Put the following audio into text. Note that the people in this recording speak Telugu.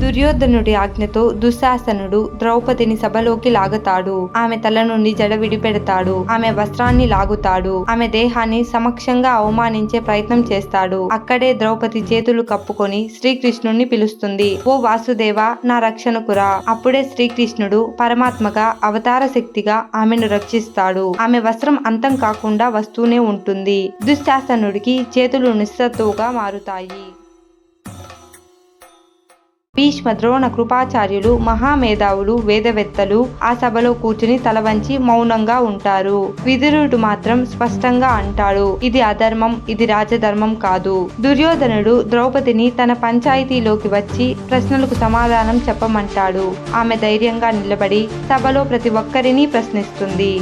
దుర్యోధనుడి ఆజ్ఞతో దుశ్శాసనుడు ద్రౌపదిని సభలోకి లాగుతాడు. ఆమె తల నుండి జడ విడిపెడతాడు. ఆమె వస్త్రాన్ని లాగుతాడు. ఆమె దేహాన్ని సమక్షంగా అవమానించే ప్రయత్నం చేస్తాడు. అక్కడే ద్రౌపది చేతులు కప్పుకొని శ్రీకృష్ణుణ్ణి పిలుస్తుంది. ఓ వాసుదేవ నా రక్షణకురా. అప్పుడే శ్రీకృష్ణుడు పరమాత్మగా అవతార శక్తిగా ఆమెను రక్షిస్తాడు. ఆమె వస్త్రం అంతం కాకుండా వస్తూనే ఉంటుంది. దుశ్శాసనుడికి చేతులు నిస్సత్తువుగా మారుతాయి. భీష్మ ద్రోణ కృపాచార్యులు మహామేధావులు వేదవేత్తలు ఆ సభలో కూర్చుని తలవంచి మౌనంగా ఉంటారు. విదురుడు మాత్రం స్పష్టంగా అంటాడు ఇది అధర్మం ఇది రాజధర్మం కాదు. దుర్యోధనుడు ద్రౌపదిని తన పంచాయతీలోకి వచ్చి ప్రశ్నలకు సమాధానం చెప్పమంటాడు. ఆమె ధైర్యంగా నిలబడి సభలో ప్రతి ఒక్కరిని ప్రశ్నిస్తుంది.